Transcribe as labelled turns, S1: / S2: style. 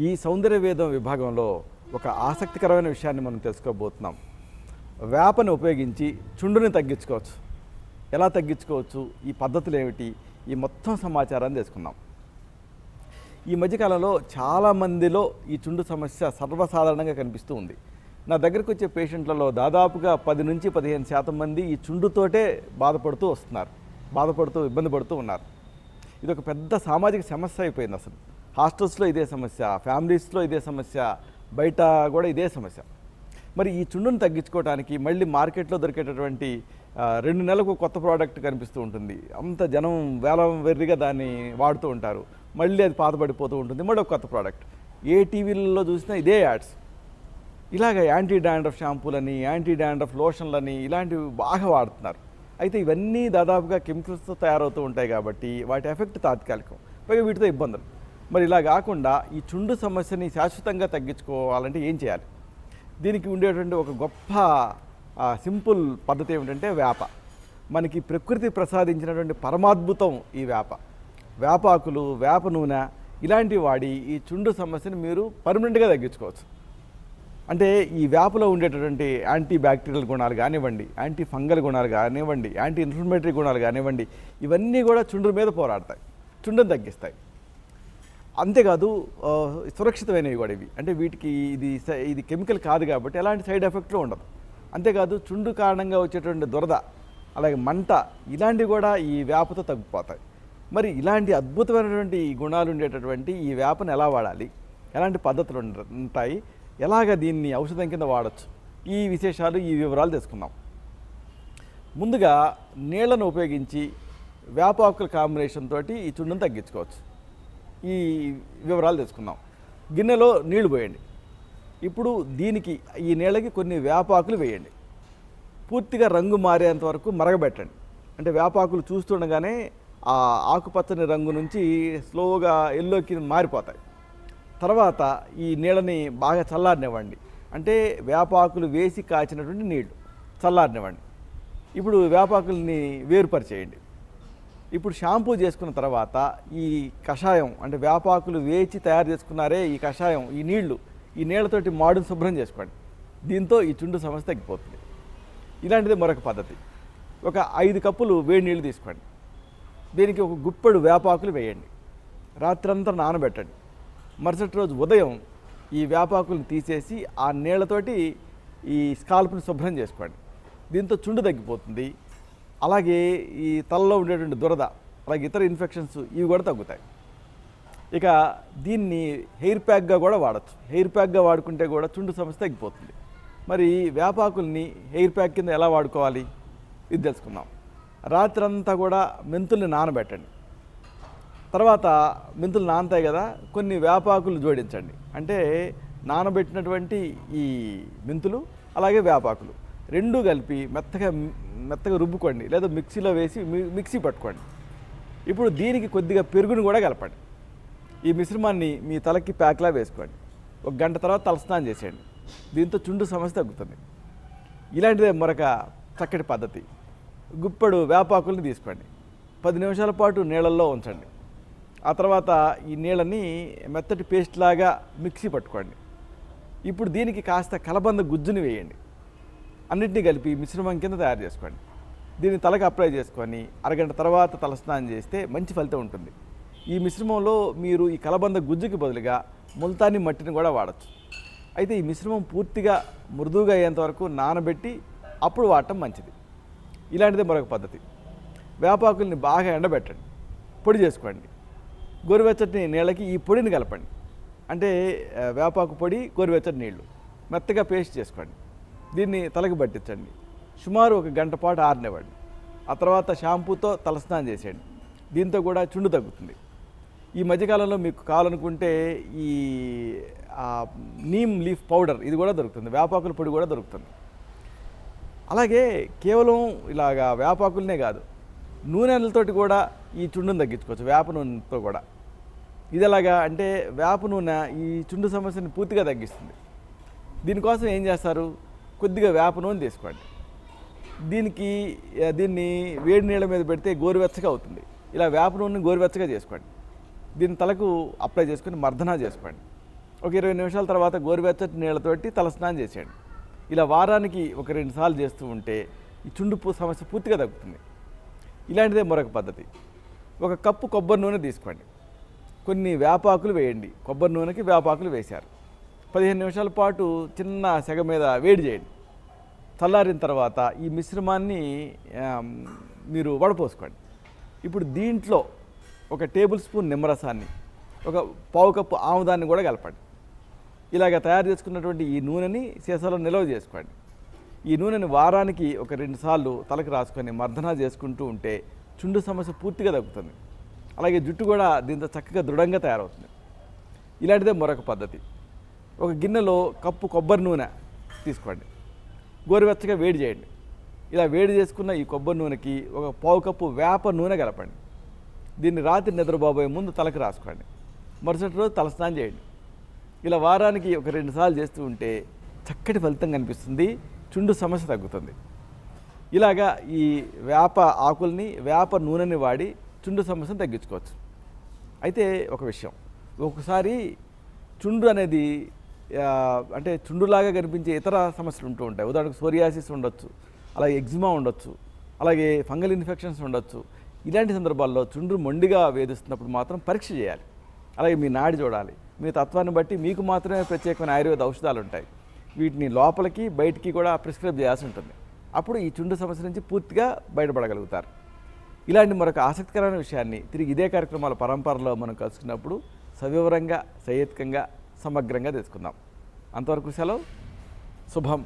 S1: ఈ సౌందర్య వేదం విభాగంలో ఒక ఆసక్తికరమైన విషయాన్ని మనం తెలుసుకోబోతున్నాం. వేపని ఉపయోగించి చుండుని తగ్గించుకోవచ్చు. ఎలా తగ్గించుకోవచ్చు? ఈ పద్ధతులు ఏమిటి? ఈ మొత్తం సమాచారాన్ని తెలుసుకుందాం. ఈ మధ్యకాలంలో చాలామందిలో ఈ చుండు సమస్య సర్వసాధారణంగా కనిపిస్తూ ఉంది. నా దగ్గరకు వచ్చే పేషెంట్లలో దాదాపుగా పది నుంచి పదిహేను శాతం మంది ఈ చుండుతోటే బాధపడుతూ వస్తున్నారు. బాధపడుతూ ఇబ్బంది పడుతూ ఉన్నారు. ఇది ఒక పెద్ద సామాజిక సమస్య అయిపోయింది అసలు. హాస్టల్స్లో ఇదే సమస్య ఫ్యామిలీస్లో ఇదే సమస్య బయట కూడా ఇదే సమస్య. మరి ఈ చుండును తగ్గించుకోవడానికి మళ్ళీ మార్కెట్లో దొరికేటటువంటి రెండు నెలలకు కొత్త ప్రోడక్ట్ కనిపిస్తూ ఉంటుంది. అంత జనం వేల వెర్రిగా దాన్ని వాడుతూ ఉంటారు. మళ్ళీ అది పాతబడిపోతూ ఉంటుంది. మళ్ళీ ఒక కొత్త ప్రోడక్ట్. ఏ టీవీలలో చూసినా ఇదే యాడ్స్. ఇలాగ యాంటీ డాండ్రఫ్ షాంపూలని యాంటీ డాండ్రఫ్ లోషన్లని ఇలాంటివి బాగా వాడుతున్నారు. అయితే ఇవన్నీ దాదాపుగా కెమికల్స్తో తయారవుతూ ఉంటాయి కాబట్టి వాటి ఎఫెక్ట్ తాత్కాలికం. పైగా వీటితో ఇబ్బందులు. మరి ఇలా కాకుండా ఈ చుండు సమస్యని శాశ్వతంగా తగ్గించుకోవాలంటే ఏం చేయాలి? దీనికి ఉండేటువంటి ఒక గొప్ప సింపుల్ పద్ధతి ఏమిటంటే వేప. మనకి ప్రకృతి ప్రసాదించినటువంటి పరమాద్భుతం ఈ వేప. వేపాకులు వేప నూనె ఇలాంటివి వాడి ఈ చుండు సమస్యని మీరు పర్మనెంట్గా తగ్గించుకోవచ్చు. అంటే ఈ వేపలో ఉండేటటువంటి యాంటీ బ్యాక్టీరియల్ గుణాలు కానివ్వండి యాంటీ ఫంగల్ గుణాలు కానివ్వండి యాంటీ ఇన్ఫ్లమేటరీ గుణాలు కానివ్వండి ఇవన్నీ కూడా చుండ్రు మీద పోరాడతాయి చుండును తగ్గిస్తాయి. అంతేకాదు సురక్షితమైనవి కూడా ఇవి. అంటే వీటికి ఇది ఇది కెమికల్ కాదు కాబట్టి ఎలాంటి సైడ్ ఎఫెక్ట్లు ఉండదు. అంతేకాదు చుండు కారణంగా వచ్చేటువంటి దురద అలాగే మంట ఇలాంటివి కూడా ఈ వేపతో తగ్గిపోతాయి. మరి ఇలాంటి అద్భుతమైనటువంటి గుణాలు ఉండేటటువంటి ఈ వేపను ఎలా వాడాలి? ఎలాంటి పద్ధతులు ఉంటాయి? ఎలాగ దీన్ని ఔషధం కింద వాడచ్చు? ఈ విశేషాలు ఈ వివరాలు తెలుసుకుందాం. ముందుగా నీళ్ళను ఉపయోగించి వేపాకుల కాంబినేషన్ తోటి ఈ చుండును తగ్గించుకోవచ్చు. ఈ వివరాలు తెలుసుకుందాం. గిన్నెలో నీళ్ళు పోయండి. ఇప్పుడు దీనికి ఈ నీళ్ళకి కొన్ని వేపాకులు వేయండి. పూర్తిగా రంగు మారేంత వరకు మరగబెట్టండి. అంటే వేపాకులు చూస్తుండగానే ఆ ఆకుపచ్చని రంగు నుంచి స్లోగా ఎల్లోకి మారిపోతాయి. తర్వాత ఈ నీళ్ళని బాగా చల్లారనివ్వండి. అంటే వేపాకులు వేసి కాచినటువంటి నీళ్ళు చల్లారనివ్వండి. ఇప్పుడు వేపాకుల్ని వేరుపరిచేయండి. ఇప్పుడు షాంపూ చేసుకున్న తర్వాత ఈ కషాయం అంటే వేపాకులు వేచి తయారు చేసుకున్నారే ఈ కషాయం ఈ నీళ్ళు ఈ నీళ్ళతోటి మాడును శుభ్రం చేసుకోండి. దీంతో ఈ చుండు సమస్య తగ్గిపోతుంది. ఇలాంటిది మరొక పద్ధతి. ఒక ఐదు కప్పులు వేడి నీళ్ళు తీసుకోండి. దీనికి ఒక గుప్పెడు వేపాకులు వేయండి. రాత్రంతా నానబెట్టండి. మరుసటి రోజు ఉదయం ఈ వేపాకులను తీసేసి ఆ నీళ్ళతోటి ఈ స్కాల్ప్ని శుభ్రం చేసుకోండి. దీంతో చుండు తగ్గిపోతుంది. అలాగే ఈ తలలో ఉండేటువంటి దురద అలాగే ఇతర ఇన్ఫెక్షన్స్ ఇవి కూడా తగ్గుతాయి. ఇక దీన్ని హెయిర్ ప్యాక్గా కూడా వాడచ్చు. హెయిర్ ప్యాక్గా వాడుకుంటే కూడా చుండు సమస్య తగ్గిపోతుంది. మరి వేపాకుల్ని హెయిర్ ప్యాక్ కింద ఎలా వాడుకోవాలి? ఇది తెలుసుకుందాం. రాత్రంతా కూడా మెంతుల్ని నానబెట్టండి. తర్వాత మెంతులు నానతాయి కదా కొన్ని వేపాకులు జోడించండి. అంటే నానబెట్టినటువంటి ఈ మెంతులు అలాగే వేపాకులు రెండు కలిపి మెత్తగా మెత్తగా రుబ్బుకోండి. లేదా మిక్సీలో వేసి మి- మిక్సీ పట్టుకోండి. ఇప్పుడు దీనికి కొద్దిగా పెరుగును కూడా కలపండి. ఈ మిశ్రమాన్ని మీ తలకి ప్యాక్లా వేసుకోండి. ఒక గంట తర్వాత తలస్నానం చేసేయండి. దీంతో చుండు సమస్య తగ్గుతుంది. ఇలాంటిదే మరొక చక్కటి పద్ధతి. గుప్పెడు వేపాకుల్ని తీసుకోండి. పది నిమిషాల పాటు నీళ్ళల్లో ఉంచండి. ఆ తర్వాత ఈ నీళ్ళని మెత్తటి పేస్ట్ లాగా మిక్సీ పట్టుకోండి. ఇప్పుడు దీనికి కాస్త కలబంద గుజ్జుని వేయండి. అన్నిటినీ కలిపి మిశ్రమం కింద తయారు చేసుకోండి. దీన్ని తలకు అప్లై చేసుకొని అరగంట తర్వాత తలస్నానం చేస్తే మంచి ఫలితం ఉంటుంది. ఈ మిశ్రమంలో మీరు ఈ కలబంద గుజ్జుకి బదులుగా ముల్తాని మట్టిని కూడా వాడచ్చు. అయితే ఈ మిశ్రమం పూర్తిగా మృదువుగా అయ్యేంత వరకు నానబెట్టి అప్పుడు వాడటం మంచిది. ఇలాంటిదే మరొక పద్ధతి. వేపాకుల్ని బాగా ఎండబెట్టండి. పొడి చేసుకోండి. గోరువెచ్చటి నీళ్ళకి ఈ పొడిని కలపండి. అంటే వేపాకు పొడి గోరువెచ్చటి నీళ్ళు. మెత్తగా పేస్ట్ చేసుకోండి. దీన్ని తలకి పట్టించండి. సుమారు ఒక గంట పాటు ఆరినివ్వండి. ఆ తర్వాత షాంపూతో తలస్నానం చేసేయండి. దీంతో కూడా చుండు తగ్గుతుంది. ఈ మధ్యకాలంలో మీకు కావాలనుకుంటే ఈ నీమ్ లీఫ్ పౌడర్ ఇది కూడా దొరుకుతుంది. వేపాకుల పొడి కూడా దొరుకుతుంది. అలాగే కేవలం ఇలాగా వేపాకులనే కాదు నూనెలతోటి కూడా ఈ చుండును తగ్గించుకోవచ్చు వేప నూనెతో కూడా. ఇది ఎలాగా అంటే వేప నూనె ఈ చుండు సమస్యను పూర్తిగా తగ్గిస్తుంది. దీనికోసం ఏం చేస్తారు? కొద్దిగా వేప నూనె తీసుకోండి. దీనికి దీన్ని వేడి నీళ్ళ మీద పెడితే గోరువెచ్చగా అవుతుంది. ఇలా వేప నూనెని గోరువెచ్చగా చేసుకోండి. దీని తలకు అప్లై చేసుకొని మర్దనా చేసుకోండి. ఒక ఇరవై నిమిషాల తర్వాత గోరువెచ్చటి నీళ్ళతోటి తలస్నానం చేసేయండి. ఇలా వారానికి ఒక రెండు సార్లు చేస్తూ ఉంటే ఈ చుండుపు సమస్య పూర్తిగా తగ్గుతుంది. ఇలాంటిదే మరొక పద్ధతి. ఒక కప్పు కొబ్బరి నూనె తీసుకోండి. కొన్ని వేపాకులు వేయండి. కొబ్బరి నూనెకి వేపాకులు వేశారు. పదిహేను నిమిషాల పాటు చిన్న సెగ మీద వేడి చేయండి. చల్లారిన తర్వాత ఈ మిశ్రమాన్ని మీరు వడపోసుకోండి. ఇప్పుడు దీంట్లో ఒక టేబుల్ స్పూన్ నిమ్మరసాన్ని ఒక పావు కప్పు ఆముదాన్ని కూడా కలపండి. ఇలాగ తయారు చేసుకున్నటువంటి ఈ నూనెని సీసాలో నిల్వ చేసుకోండి. ఈ నూనెని వారానికి ఒక రెండు సార్లు తలకు రాసుకొని మర్దన చేసుకుంటూ ఉంటే చుండు సమస్య పూర్తిగా తగ్గుతుంది. అలాగే జుట్టు కూడా దీంతో చక్కగా దృఢంగా తయారవుతుంది. ఇలాంటిదే మరొక పద్ధతి. ఒక గిన్నెలో కప్పు కొబ్బరి నూనె తీసుకోండి. గోరువెచ్చగా వేడి చేయండి. ఇలా వేడి చేసుకున్న ఈ కొబ్బరి నూనెకి ఒక పావు కప్పు వేప నూనె కలపండి. దీన్ని రాత్రి నిద్రపోబోయే ముందు తలకు రాసుకోండి. మరుసటి రోజు తలస్నానం చేయండి. ఇలా వారానికి ఒక రెండు సార్లు చేస్తూ ఉంటే చక్కటి ఫలితం కనిపిస్తుంది. చుండు సమస్య తగ్గుతుంది. ఇలాగా ఈ వేప ఆకుల్ని వేప నూనెని వాడి చుండు సమస్యను తగ్గించుకోవచ్చు. అయితే ఒక విషయం. ఒక్కసారి చుండు అనేది అంటే చుండులాగా కనిపించే ఇతర సమస్యలు ఉంటూ ఉంటాయి. ఉదాహరణకు సోరియాసిస్ ఉండొచ్చు అలాగే ఎగ్జిమా ఉండొచ్చు అలాగే ఫంగల్ ఇన్ఫెక్షన్స్ ఉండొచ్చు. ఇలాంటి సందర్భాల్లో చుండ్రు మొండిగా వేధిస్తున్నప్పుడు మాత్రం పరీక్ష చేయాలి. అలాగే మీ నాడి చూడాలి. మీ తత్వాన్ని బట్టి మీకు మాత్రమే ప్రత్యేకమైన ఆయుర్వేద ఔషధాలు ఉంటాయి. వీటిని లోపలికి బయటికి కూడా ప్రిస్క్రైబ్ చేయాల్సి ఉంటుంది. అప్పుడు ఈ చుండు సమస్య నుంచి పూర్తిగా బయటపడగలుగుతారు. ఇలాంటి మరొక ఆసక్తికరమైన విషయాన్ని తిరిగి ఇదే కార్యక్రమాల పరంపరలో మనం కలుసుకున్నప్పుడు సవివరంగా సహేతుకంగా సమగ్రంగా తెలుసుకుందాం. అంతవరకు సెలవు. శుభం.